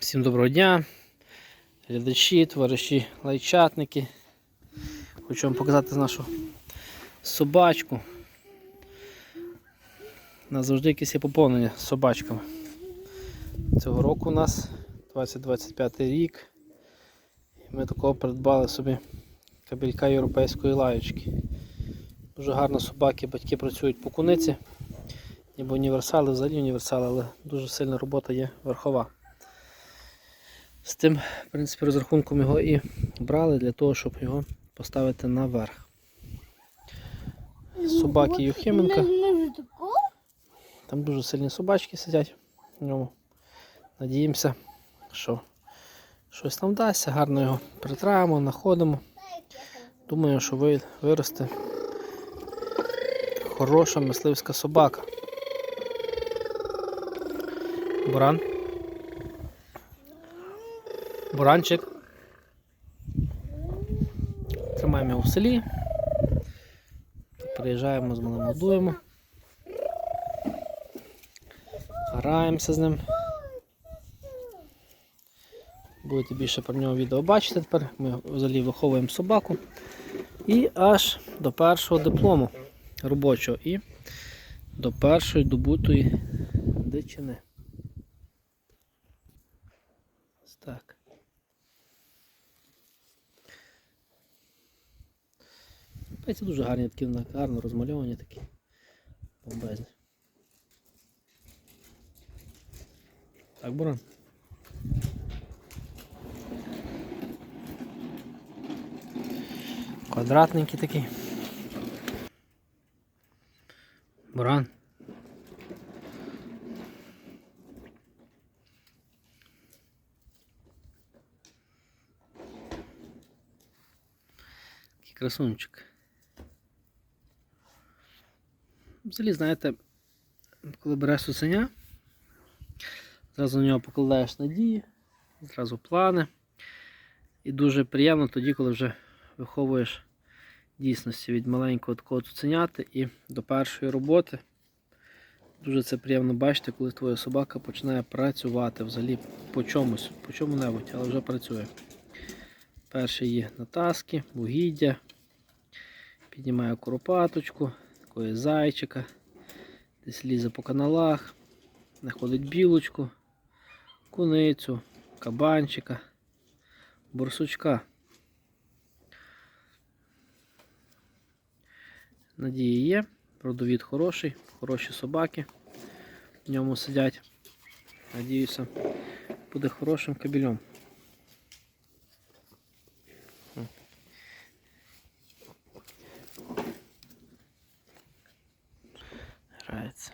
Всім доброго дня, глядачі, товариші, лайчатники. Хочу вам показати нашу собачку. У нас завжди якесь є поповнення з собачками. Цього року у нас 2025 рік. Ми такого придбали собі кабелька європейської лаєчки. Дуже гарно собаки, батьки працюють по куниці. Ніби універсали, взагалі універсали, але дуже сильна робота є верхова. З тим, в принципі, розрахунком його і брали для того, щоб його поставити наверх. Собаки Юхименка. Там дуже сильні собачки сидять в ньому. Надіємося, що щось там вдасться, гарно його притраємо, знаходимо. Думаю, що ви- виросте хороша мисливська собака. Буран. Буранчик. Тримаємо його в селі. Приїжджаємо з малим годуємо. Граємося з ним. Будете більше про нього відео бачити тепер. Ми взагалі виховуємо собаку. І аж до першого диплому робочого і до першої добутої дичини. Ось так. Це дуже гарні такі, гарно розмальовані такі. Бомбезні. Так, Буран. Квадратненький такий. Буран. Такий красунчик. Взагалі, знаєте, коли береш цуценя, зразу на нього покладаєш надії, зразу плани. І дуже приємно тоді, коли вже виховуєш дійсності від маленького такого цуценяти і до першої роботи. Дуже це приємно бачити, коли твоя собака починає працювати взагалі по чомусь, по чому-небудь, але вже працює. Перший є натаски, угіддя, піднімає куропаточку, такої зайчика, десь лізе по каналах, знаходить білочку, куницю, кабанчика, борсучка. Надії є, родовід хороший, хороші собаки в ньому сидять. Надіюся, буде хорошим кабелем. Грається.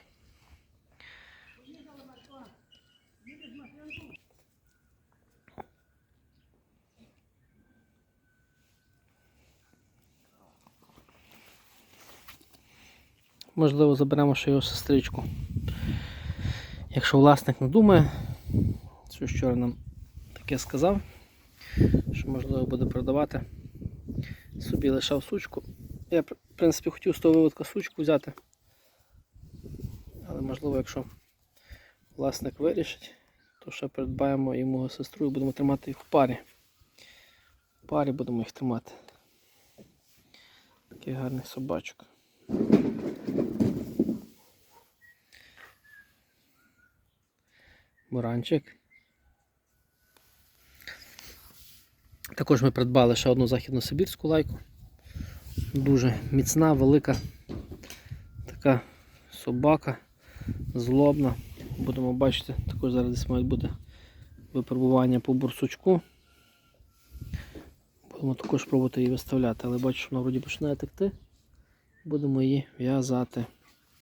Можливо, заберемо ще його сестричку. Якщо власник не думає, що вчора нам таке сказав, що можливо буде продавати, собі лишав сучку. Я, в принципі, хотів з того виводка сучку взяти. Але можливо, якщо власник вирішить, то ще придбаємо йому сестру і будемо тримати їх в парі. В парі будемо їх тримати. Такий гарний собачок. Буранчик. Також ми придбали ще одну західносибірську лайку. Дуже міцна, велика така собака, злобна. Будемо бачити, також зараз десь мають бути випробування по бурсучку. Будемо також пробувати її виставляти, але бачу, що вона вроді починає текти. Будемо її в'язати.